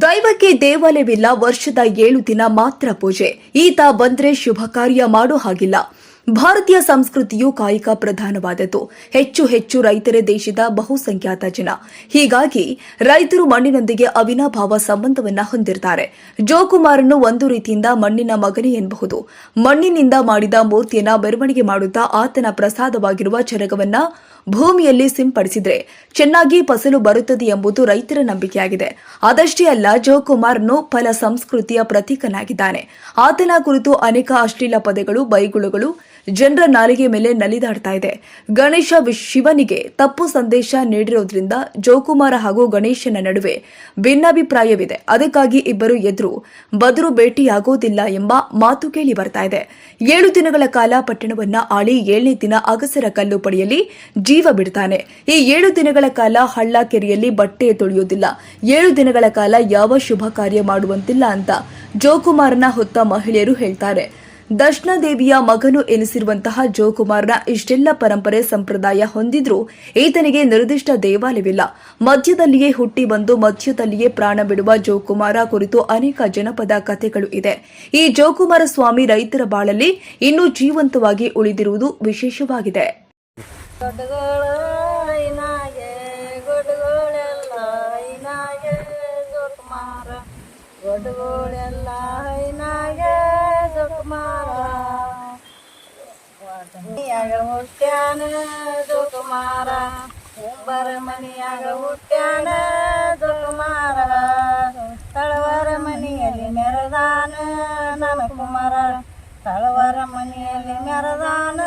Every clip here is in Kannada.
ದೈವಕ್ಕೆ ದೇವಾಲಯವಿಲ್ಲ ವರ್ಷದ ಏಳು ದಿನ ಮಾತ್ರ ಪೂಜೆ. ಈತ ಬಂದ್ರೆ ಶುಭ ಕಾರ್ಯ ಮಾಡೋ ಹಾಗಿಲ್ಲ. ಭಾರತೀಯ ಸಂಸ್ಕೃತಿಯು ಕಾಯಿಕ ಪ್ರಧಾನವಾದದ್ದು. ಹೆಚ್ಚು ಹೆಚ್ಚು ರೈತರೇ ದೇಶದ ಬಹುಸಂಖ್ಯಾತ ಜನ. ಹೀಗಾಗಿ ರೈತರು ಮಣ್ಣಿನೊಂದಿಗೆ ಅವಿನಾಭಾವ ಸಂಬಂಧವನ್ನ ಹೊಂದಿರ್ತಾರೆ. ಜೋಕುಮಾರನ್ನು ಒಂದು ರೀತಿಯಿಂದ ಮಣ್ಣಿನ ಮಗನೇ ಎನ್ನಬಹುದು ಮಣ್ಣಿನಿಂದ ಮಾಡಿದ ಮೂರ್ತಿಯನ್ನ ಮೆರವಣಿಗೆ ಮಾಡುತ್ತಾ ಆತನ ಪ್ರಸಾದವಾಗಿರುವ ಚರಗವನ್ನ ಭೂಮಿಯಲ್ಲಿ ಸಿಂಪಡಿಸಿದ್ರೆ ಚೆನ್ನಾಗಿ ಫಸಲು ಬರುತ್ತದೆ ಎಂಬುದು ರೈತರ ನಂಬಿಕೆಯಾಗಿದೆ. ಅದಷ್ಟೇ ಅಲ್ಲ, ಜೋಕುಮಾರ್ನು ಫಲ ಸಂಸ್ಕೃತಿಯ ಪ್ರತೀಕನಾಗಿದ್ದಾನೆ. ಆತನ ಕುರಿತು ಅನೇಕ ಅಶ್ಲೀಲ ಪದಗಳು, ಬೈಗುಳುಗಳು ಜನರ ನಾಲಿಗೆ ಮೇಲೆ ನಲಿದಾಡ್ತಾ ಇದೆ. ಗಣೇಶ ಶಿವನಿಗೆ ತಪ್ಪು ಸಂದೇಶ ನೀಡಿರೋದ್ರಿಂದ ಜೋಕುಮಾರ ಹಾಗೂ ಗಣೇಶನ ನಡುವೆ ಭಿನ್ನಾಭಿಪ್ರಾಯವಿದೆ. ಅದಕ್ಕಾಗಿ ಇಬ್ಬರು ಎದುರು ಬದರು ಭೇಟಿಯಾಗೋದಿಲ್ಲ ಎಂಬ ಮಾತು ಕೇಳಿ ಬರ್ತಾ ಇದೆ. ಏಳು ದಿನಗಳ ಕಾಲ ಪಟ್ಟಣವನ್ನ ಆಳಿ ಏಳನೇ ದಿನ ಅಗಸರ ಕಲ್ಲು ಪಡೆಯಲ್ಲಿ ಜೀವ ಬಿಡ್ತಾನೆ. ಈ ಏಳು ದಿನಗಳ ಕಾಲ ಹಳ್ಳ ಕೆರೆಯಲ್ಲಿ ಬಟ್ಟೆ ತೊಳೆಯೋದಿಲ್ಲ. ಏಳು ದಿನಗಳ ಕಾಲ ಯಾವ ಶುಭ ಕಾರ್ಯ ಮಾಡುವಂತಿಲ್ಲ ಅಂತ ಜೋಕುಮಾರನ ಹೊತ್ತ ಮಹಿಳೆಯರು ಹೇಳ್ತಾರೆ. ದರ್ಶನ ದೇವಿಯ ಮಗನು ಎನಿಸಿರುವಂತಹ ಜೋಕುಮಾರ್ನ ಇಷ್ಟೆಲ್ಲ ಪರಂಪರೆ ಸಂಪ್ರದಾಯ ಹೊಂದಿದ್ರೂ ಈತನಿಗೆ ನಿರ್ದಿಷ್ಟ ದೇವಾಲಯವಿಲ್ಲ. ಮಧ್ಯದಲ್ಲಿಯೇ ಹುಟ್ಟಿ ಬಂದು ಮಧ್ಯದಲ್ಲಿಯೇ ಪ್ರಾಣ ಬಿಡುವ ಜೋಕುಮಾರ ಕುರಿತು ಅನೇಕ ಜನಪದ ಕಥೆಗಳು ಇದೆ. ಈ ಜೋಕುಮಾರ ಸ್ವಾಮಿ ರೈತರ ಬಾಳಲ್ಲಿ ಇನ್ನೂ ಜೀವಂತವಾಗಿ ಉಳಿದಿರುವುದು ವಿಶೇಷವಾಗಿದೆ. ದೊಡ್ಡಗಳು ಮನಿಯಾಗ ಹುಟ್ಟ್ಯಾನ ಜೋಕುಮಾರ ಬರ ಮನಿಯಾಗ ಹುಟ್ಟ್ಯಾನ ಜೋಕುಮಾರ ತಳವರ ಮನೆಯಲ್ಲಿ ಮೆರದಾನ ನನ್ನ ಕುಮಾರ ತಳವರ ಮನೆಯಲ್ಲಿ ಮೆರದಾನ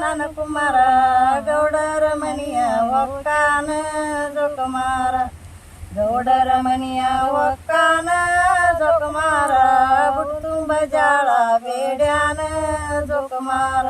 ನನ್ನ ಕುಮಾರ ಗೌಡರ ಮನೆಯ ಒಕ್ಕಾನ, ಜೋಕುಮಾರ ಗೌಡರ ಮನೆಯ ಒಕ್ಕಾನ ಜೋಕುಮಾರ ಬುಟ್ಟು ತುಂಬ വേടാണ് ജോക്കുമാർ